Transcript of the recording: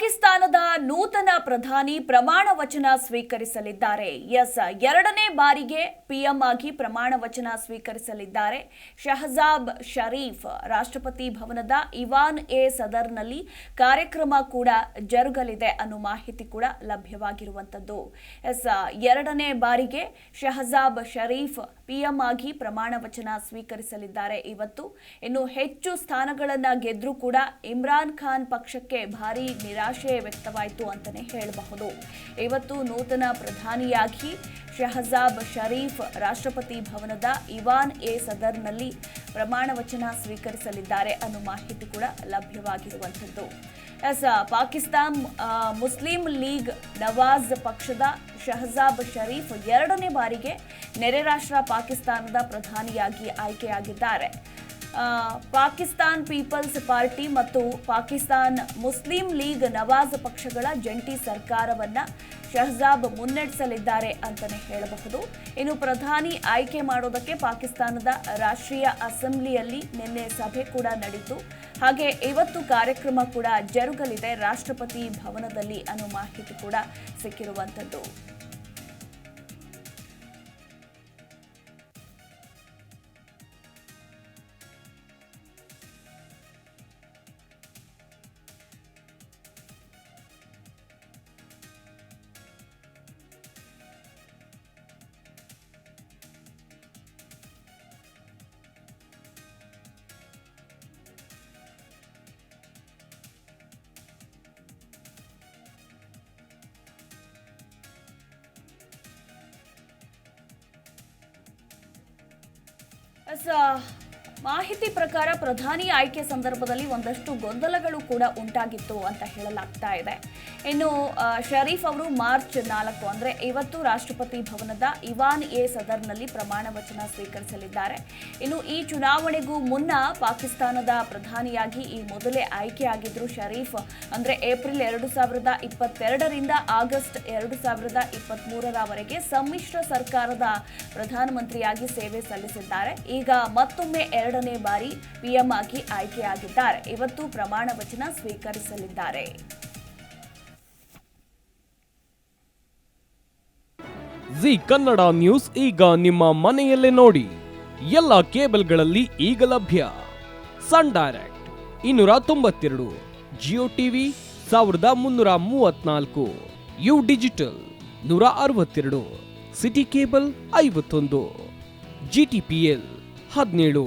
ಪಾಕಿಸ್ತಾನದ ನೂತನ ಪ್ರಧಾನಿ ಪ್ರಮಾಣ ವಚನ ಸ್ವೀಕರಿಸಲಿದ್ದಾರೆ. ಎಸ್, ಎರಡನೇ ಬಾರಿಗೆ ಪಿಎಂ ಆಗಿ ಪ್ರಮಾಣ ವಚನ ಸ್ವೀಕರಿಸಲಿದ್ದಾರೆ. ಶಹಜಾಬ್ ಶರೀಫ್ ರಾಷ್ಟ್ರಪತಿ ಭವನದ ಇವಾನ್ ಎ ಸದರ್ನಲ್ಲಿ ಕಾರ್ಯಕ್ರಮ ಕೂಡ ಜರುಗಲಿದೆ ಅನ್ನೋ ಮಾಹಿತಿ ಕೂಡ ಲಭ್ಯವಾಗಿರುವಂಥದ್ದು. ಎಸ್, ಎರಡನೇ ಬಾರಿಗೆ ಶಹಜಾಬ್ ಶರೀಫ್ ಪಿಎಂ ಆಗಿ ಪ್ರಮಾಣ ವಚನ ಸ್ವೀಕರಿಸಲಿದ್ದಾರೆ. ಇವತ್ತು ಇನ್ನು ಹೆಚ್ಚು ಸ್ಥಾನಗಳನ್ನು ಗೆದ್ರೂ ಕೂಡ ಇಮ್ರಾನ್ ಖಾನ್ ಪಕ್ಷಕ್ಕೆ ಭಾರಿ ನಿರಾಶೆ ವ್ಯಕ್ತವಾಯಿತು ಅಂತಲೇ ಹೇಳಬಹುದು. ಇವತ್ತು ನೂತನ ಪ್ರಧಾನಿಯಾಗಿ ಶಹಜಾಬ್ ಷರೀಫ್ ರಾಷ್ಟ್ರಪತಿ ಭವನದ ಇವಾನ್ ಎ ಸದರ್ನಲ್ಲಿ ಪ್ರಮಾಣ ವಚನ ಸ್ವೀಕರಿಸಲಿದ್ದಾರೆ ಅನ್ನೋ ಮಾಹಿತಿ ಕೂಡ ಲಭ್ಯವಾಗಿರುವಂಥದ್ದು. Yes, Pakistan Muslim League Nawaz ಪಕ್ಷದ ಶಹಜಾಬ್ ಷರೀಫ್ ಎರಡನೇ ಬಾರಿಗೆ ನೆರೆ ರಾಷ್ಟ್ರ ಪಾಕಿಸ್ತಾನದ ಪ್ರಧಾನಿಯಾಗಿ ಆಯ್ಕೆಯಾಗಿದ್ದಾರೆ. ಪಾಕಿಸ್ತಾನ್ ಪೀಪಲ್ಸ್ ಪಾರ್ಟಿ ಮತ್ತು ಪಾಕಿಸ್ತಾನ್ ಮುಸ್ಲಿಂ ಲೀಗ್ ನವಾಜ್ ಪಕ್ಷಗಳ ಜಂಟಿ ಸರ್ಕಾರವನ್ನ ಶಹಜಾಬ್ ಮುನ್ನಡೆಸಲಿದ್ದಾರೆ ಅಂತಲೇ ಹೇಳಬಹುದು. ಇನ್ನು ಪ್ರಧಾನಿ ಆಯ್ಕೆ ಮಾಡೋದಕ್ಕೆ ಪಾಕಿಸ್ತಾನದ ರಾಷ್ಟ್ರೀಯ ಅಸೆಂಬ್ಲಿಯಲ್ಲಿ ನಿನ್ನೆ ಸಭೆ ಕೂಡ ನಡೀತು ಹಾಗೆ ಇವತ್ತು ಕಾರ್ಯಕ್ರಮ ಕೂಡ ಜರುಗಲಿದೆ. ರಾಷ್ಟ್ರಪತಿ ಭವನದಲ್ಲಿ ಅನ್ನೋ ಮಾಹಿತಿ ಕೂಡ ಸಿಕ್ಕಿರುವಂಥದ್ದು. ಎಸ್, ಆ, ಮಾಹಿತಿ ಪ್ರಕಾರ ಪ್ರಧಾನಿ ಆಯ್ಕೆ ಸಂದರ್ಭದಲ್ಲಿ ಒಂದಷ್ಟು ಗೊಂದಲಗಳು ಕೂಡ ಉಂಟಾಗಿತ್ತು ಅಂತ ಹೇಳಲಾಗ್ತಾ ಇದೆ. ಇನ್ನು ಶರೀಫ್ ಅವರು ಮಾರ್ಚ್ ನಾಲ್ಕು ಅಂದ್ರೆ ಇವತ್ತು ರಾಷ್ಟ್ರಪತಿ ಭವನದ ಇವಾನ್ ಎ ಸದರ್ನಲ್ಲಿ ಪ್ರಮಾಣ ವಚನ ಸ್ವೀಕರಿಸಲಿದ್ದಾರೆ. ಇನ್ನು, ಈ ಚುನಾವಣೆಗೂ ಮುನ್ನ ಪಾಕಿಸ್ತಾನದ ಪ್ರಧಾನಿಯಾಗಿ ಈ ಮೊದಲೇ ಆಯ್ಕೆಯಾಗಿದ್ರು ಶರೀಫ್ ಅಂದ್ರೆ ಏಪ್ರಿಲ್ ಎರಡು ಸಾವಿರದ ಇಪ್ಪತ್ತೆರಡರಿಂದ ಆಗಸ್ಟ್ ಎರಡು ಸಾವಿರದ ಇಪ್ಪತ್ತ್ಮೂರರವರೆಗೆ ಸಮ್ಮಿಶ್ರ ಸರ್ಕಾರದ ಪ್ರಧಾನಮಂತ್ರಿಯಾಗಿ ಸೇವೆ ಸಲ್ಲಿಸಿದ್ದಾರೆ. ಈಗ ಮತ್ತೊಮ್ಮೆ ಎರಡನೇ ಬಾರಿ ಪಿಎಂ ಆಗಿ ಆಯ್ಕೆಯಾಗಿದ್ದಾರೆ. ಇವತ್ತು ಪ್ರಮಾಣ ವಚನ ಸ್ವೀಕರಿಸಲಿದ್ದಾರೆ. ಜಿ ಕನ್ನಡ ನ್ಯೂಸ್ ಈಗ ನಿಮ್ಮ ಮನೆಯಲ್ಲೇ ನೋಡಿ. ಎಲ್ಲ ಕೇಬಲ್ಗಳಲ್ಲಿ ಈಗ ಲಭ್ಯ. ಸನ್ ಡೈರೆಕ್ಟ್ ಇನ್ನೂರ ತೊಂಬತ್ತೆರಡು, ಜಿಯೋ ಟಿವಿ ಸಾವಿರದ ಮುನ್ನೂರ ಮೂವತ್ನಾಲ್ಕು, ಯು ಡಿಜಿಟಲ್ ನೂರ ಅರವತ್ತೆರಡು, ಸಿಟಿ ಕೇಬಲ್ ಐವತ್ತೊಂದು ಜಿಟಿಪಿಎಲ್ ಹದಿನೇಳು.